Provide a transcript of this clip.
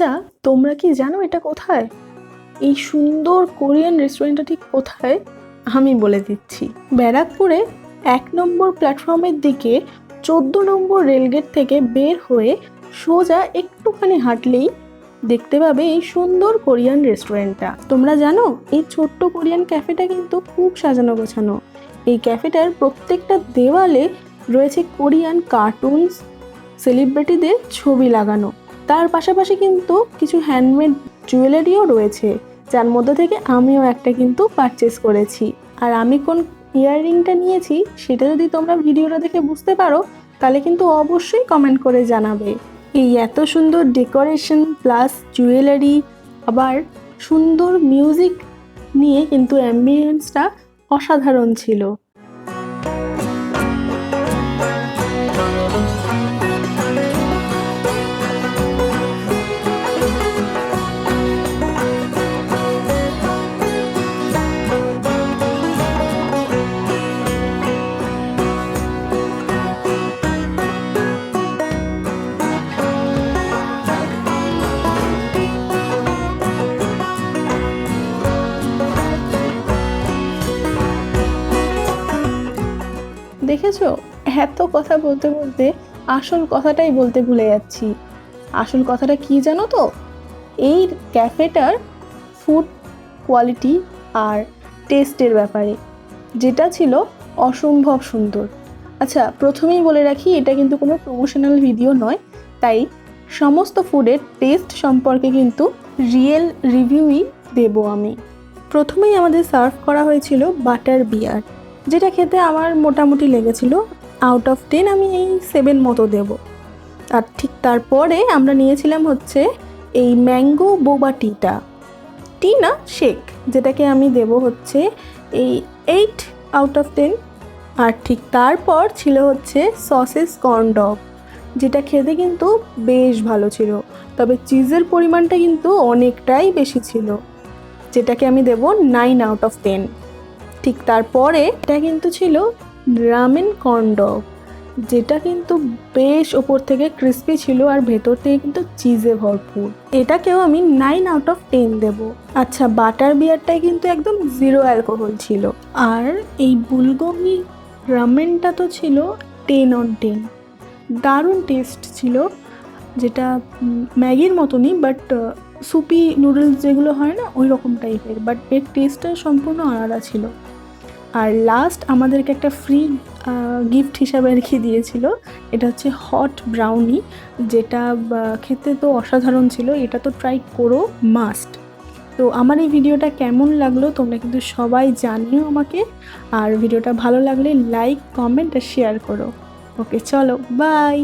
আচ্ছা তোমরা কি জানো এটা কোথায়? এই সুন্দর কোরিয়ান রেস্টুরেন্টটা ঠিক কোথায়? আমি বলে দিচ্ছি। ব্যারাকপুরে এক নম্বর প্ল্যাটফর্মের দিকে চোদ্দ নম্বর রেলগেট থেকে বের হয়ে সোজা একটুখানি হাঁটলেই দেখতে পাবে এই সুন্দর কোরিয়ান রেস্টুরেন্টটা। তোমরা জানো, এই ছোট্ট কোরিয়ান ক্যাফেটা কিন্তু খুব সাজানো গোছানো। এই ক্যাফেটার প্রত্যেকটা দেওয়ালে রয়েছে কোরিয়ান কার্টুনস, সেলিব্রিটিদের ছবি লাগানো। তার পাশাপাশি কিন্তু কিছু হ্যান্ডমেড জুয়েলারিও রয়েছে, যার মধ্যে থেকে আমিও একটা কিন্তু পারচেস করেছি। আর আমি কোন ইয়াররিংটা নিয়েছি, সেটা যদি তোমরা ভিডিওটা দেখে বুঝতে পারো, তাহলে কিন্তু অবশ্যই কমেন্ট করে জানাবে। এই এত সুন্দর ডেকোরেশন প্লাস জুয়েলারি আবার সুন্দর মিউজিক নিয়ে কিন্তু অ্যাম্বিয়েন্সটা অসাধারণ ছিল। দেখেছ? এত কথা বলতে বলতে আসল কথাটাই বলতে ভুলে যাচ্ছি। আসল কথাটা কি জানো তো? এই ক্যাফেটার ফুড কোয়ালিটি আর টেস্টের ব্যাপারে, যেটা ছিল অসম্ভব সুন্দর। আচ্ছা প্রথমেই বলে রাখি, এটা কিন্তু কোনো প্রমোশনাল ভিডিও নয়, তাই সমস্ত ফুডের টেস্ট সম্পর্কে কিন্তু রিয়েল রিভিউই দেব আমি। প্রথমেই আমাদের সার্ভ করা হয়েছিল বাটার বিয়ার যেটা খেতে আমার মোটামুটি লেগেছিল আউট অফ টেন আমি এই সেভেন মতো দেব। আর ঠিক তারপরে আমরা নিয়েছিলাম হচ্ছে এই ম্যাঙ্গো বোবা টিটা টি না শেক যেটাকে আমি দেব হচ্ছে এই এইট আউট অফ টেন আর ঠিক তারপর ছিল হচ্ছে সসেস কর্ন ডগ যেটা খেতে কিন্তু বেশ ভালো ছিল, তবে চিজের পরিমাণটা কিন্তু অনেকটাই বেশি ছিল, যেটাকে আমি দেব নাইন আউট অফ টেন ঠিক তারপরে এটা কিন্তু ছিল রামেন কর্ন ডগ যেটা কিন্তু বেশ ওপর থেকে ক্রিস্পি ছিল আর ভেতর থেকে কিন্তু চিজে ভরপুর। এটাকেও আমি নাইন আউট অফ টেন দেবো। আচ্ছা বাটার বিয়ারটাই কিন্তু একদম জিরো অ্যালকোহল ছিল। আর এই বুলগমি রামেনটা তো ছিল টেন অন টেন দারুণ টেস্ট ছিল, যেটা ম্যাগির মতনই বাট সুপি নুডলস যেগুলো হয় না, ওই রকম টাইপের বাট এর টেস্টটা সম্পূর্ণ আলাদা ছিল। আর লাস্ট আমাদেরকে একটা ফ্রি গিফট হিসাবে রেখে দিয়েছিল। এটা হচ্ছে হট ব্রাউনি যেটা খেতে তো অসাধারণ ছিল। এটা তো ট্রাই করো মাস্ট তো আমার এই ভিডিওটা কেমন লাগল, তোমরা কিন্তু সবাই জানিও আমাকে। আর ভিডিওটা ভালো লাগলে লাইক কমেন্ট আর শেয়ার করো। ওকে চলো বাই